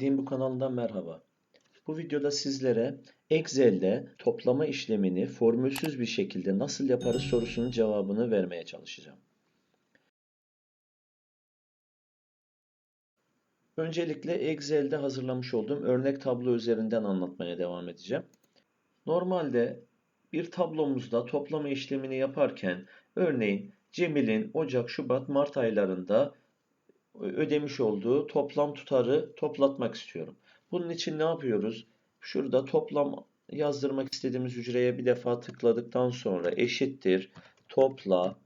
Din bu kanalından merhaba. Bu videoda sizlere Excel'de toplama işlemini formülsüz bir şekilde nasıl yaparız sorusunun cevabını vermeye çalışacağım. Öncelikle Excel'de hazırlamış olduğum örnek tablo üzerinden anlatmaya devam edeceğim. Normalde bir tablomuzda toplama işlemini yaparken örneğin Cemil'in Ocak, Şubat, Mart aylarında ödemiş olduğu toplam tutarı toplatmak istiyorum. Bunun için ne yapıyoruz? Şurada toplam yazdırmak istediğimiz hücreye bir defa tıkladıktan sonra eşittir topla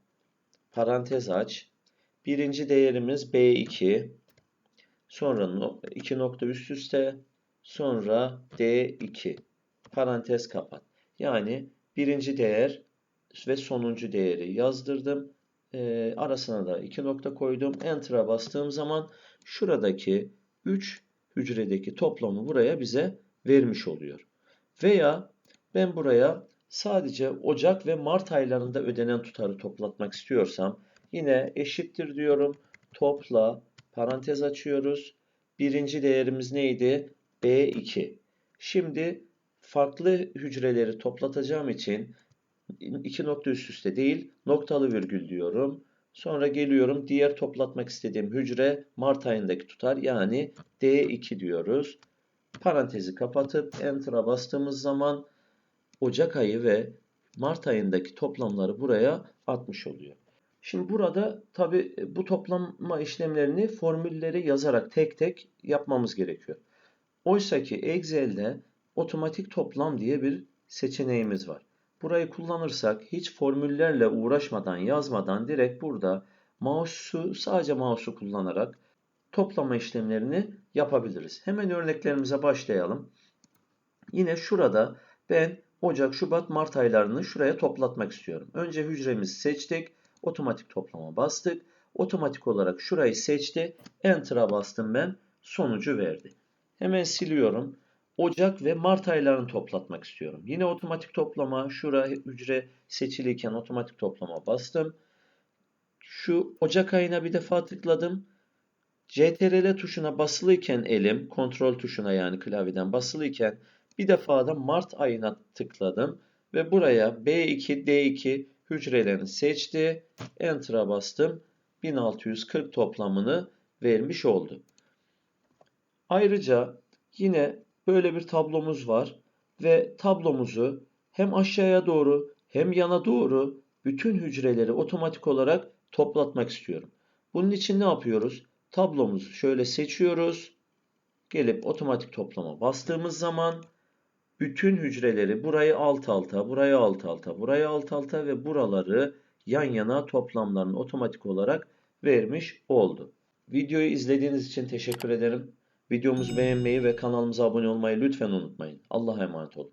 parantez aç. Birinci değerimiz B2 sonra iki nokta üst üste sonra D2 parantez kapat. Yani birinci değer ve sonuncu değeri yazdırdım e, arasına da iki nokta koydum. Enter'a bastığım zaman şuradaki 3 hücredeki toplamı buraya bize vermiş oluyor. Veya ben buraya sadece Ocak ve Mart aylarında ödenen tutarı toplatmak istiyorsam yine eşittir diyorum. Topla parantez açıyoruz. Birinci değerimiz neydi? B2. Şimdi farklı hücreleri toplatacağım için iki nokta üst üste değil noktalı virgül diyorum. Sonra geliyorum diğer toplatmak istediğim hücre Mart ayındaki tutar yani D2 diyoruz. Parantezi kapatıp Enter'a bastığımız zaman Ocak ayı ve Mart ayındaki toplamları buraya atmış oluyor. Şimdi burada tabi bu toplama işlemlerini formülleri yazarak tek tek yapmamız gerekiyor. Oysa ki Excel'de otomatik toplam diye bir seçeneğimiz var. Burayı kullanırsak hiç formüllerle uğraşmadan, yazmadan direkt burada mouse'u sadece mouse'u kullanarak toplama işlemlerini yapabiliriz. Hemen örneklerimize başlayalım. Yine şurada ben Ocak, Şubat, Mart aylarını şuraya toplatmak istiyorum. Önce hücremizi seçtik. Otomatik toplama bastık. Otomatik olarak şurayı seçti. Enter'a bastım ben. Sonucu verdi. Hemen siliyorum. Ocak ve Mart aylarını toplatmak istiyorum. Yine otomatik toplama, şura hücre seçiliyken otomatik toplama bastım. Şu Ocak ayına bir defa tıkladım. CTRL tuşuna basılıyken elim, kontrol tuşuna yani klavyeden basılıyken bir defa da Mart ayına tıkladım. Ve buraya B2, D2 hücrelerini seçti. Enter'a bastım. 1640 toplamını vermiş oldu. Ayrıca yine böyle bir tablomuz var ve tablomuzu hem aşağıya doğru hem yana doğru bütün hücreleri otomatik olarak toplatmak istiyorum. Bunun için ne yapıyoruz? Tablomuzu şöyle seçiyoruz. Gelip otomatik toplama bastığımız zaman bütün hücreleri burayı alt alta, burayı alt alta, burayı alt alta ve buraları yan yana toplamlarını otomatik olarak vermiş oldu. Videoyu izlediğiniz için teşekkür ederim. Videomuzu beğenmeyi ve kanalımıza abone olmayı lütfen unutmayın. Allah'a emanet olun.